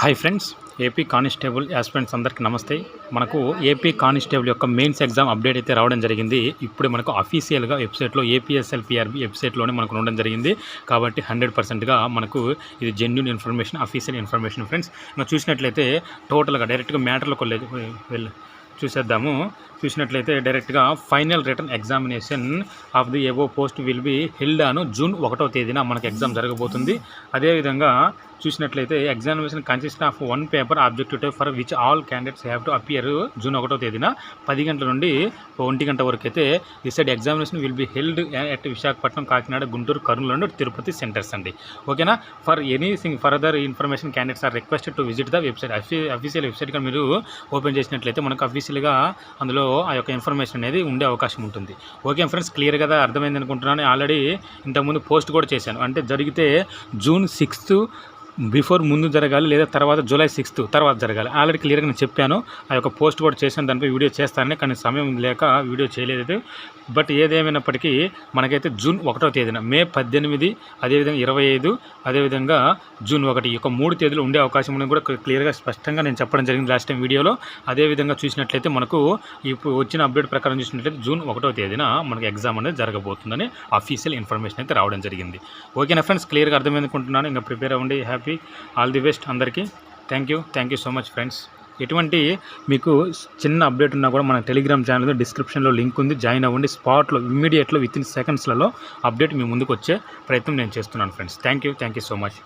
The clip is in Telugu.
Hi friends AP constable aspirants అందరికీ నమస్తే. మనకు ఏపీ కానిస్టేబుల్ యొక్క మెయిన్స్ ఎగ్జామ్ అప్డేట్ అయితే రావడం జరిగింది. ఇప్పుడే మనకు అఫీషియల్గా వెబ్సైట్లో ఏపీఎస్ఎల్పిఆర్బి వెబ్సైట్లోనే మనకు ఉండడం జరిగింది. కాబట్టి హండ్రెడ్ పర్సెంట్గా మనకు ఇది genuine information official information friends మనం చూసినట్లయితే టోటల్గా డైరెక్ట్గా మ్యాటర్లోకి వెళ్ళి వెళ్ళి చూసేద్దాము. చూసినట్లయితే డైరెక్ట్గా final return examination of the above post will be held Anu June ఒకటో తేదీన మనకు ఎగ్జామ్ జరగబోతుంది. అదేవిధంగా చూసినట్లయితే examination consist of one paper objective for which all candidates have to appear June ఒకటో తేదీన పది గంటల నుండి ఒంటి గంట వరకు అయితే decide side examination will be held at Visakhapatnam Kakinada Guntur Kurnool Tirupati centres అండి. ఓకేనా for anything further information candidates are requested to visit the website official వెబ్సైట్గా మీరు ఓపెన్ చేసినట్లయితే మనకు అఫీషియల్గా అందులో ఆ యొక్క ఇన్ఫర్మేషన్ అనేది ఉండే అవకాశం ఉంటుంది. ఓకే ఫ్రెండ్స్ క్లియర్ కదా? అర్థమైంది అనుకుంటున్నాను. ఆల్రెడీ ఇంతకుముందు పోస్ట్ కూడా చేశాను. అంటే జరిగితే జూన్ సిక్స్త్ బిఫోర్ ముందు జరగాలి లేదా తర్వాత జూలై సిక్స్త్ తర్వాత జరగాలి. ఆల్రెడీ క్లియర్గా నేను చెప్పాను. ఆ యొక్క పోస్ట్ కూడా చేసిన దానిపై వీడియో చేస్తానని కానీ సమయం లేక వీడియో చేయలేదు. బట్ ఏదేమైనప్పటికీ మనకైతే జూన్ ఒకటో తేదీన మే పద్దెనిమిది అదేవిధంగా ఇరవై ఐదు అదేవిధంగా జూన్ ఒకటి ఈ యొక్క మూడు తేదీలు ఉండే అవకాశం ఉన్నది కూడా క్లియర్గా స్పష్టంగా నేను చెప్పడం జరిగింది లాస్ట్ టైం వీడియోలో. అదేవిధంగా చూసినట్లయితే మనకు ఇప్పుడు వచ్చిన అప్డేట్ ప్రకారం చూసినట్లయితే జూన్ ఒకటో తేదీన మనకి ఎగ్జామ్ అనేది జరగబోతుందని అఫీషియల్ ఇన్ఫర్మేషన్ అయితే రావడం జరిగింది. ఓకేనా ఫ్రెండ్స్? క్లియర్గా అర్థమైందుకుంటున్నాను ఇంకా ప్రిపేర్ అవ్వండి. హ్యాపీ. ఆల్ ది బెస్ట్ అందరికీ. Thank you thank you so much friends ఎటువంటి మీకు చిన్న అప్డేట్ ఉన్నా కూడా మన టెలిగ్రామ్ ఛానల్ డిస్క్రిప్షన్లో లింక్ ఉంది. జాయిన్ అవ్వండి. స్పాట్లో ఇమ్మీడియట్లో విత్ ఇన్ సెకండ్స్లలో అప్డేట్ మీ ముందుకు వచ్చే ప్రయత్నం నేను చేస్తున్నాను friends thank you thank you so much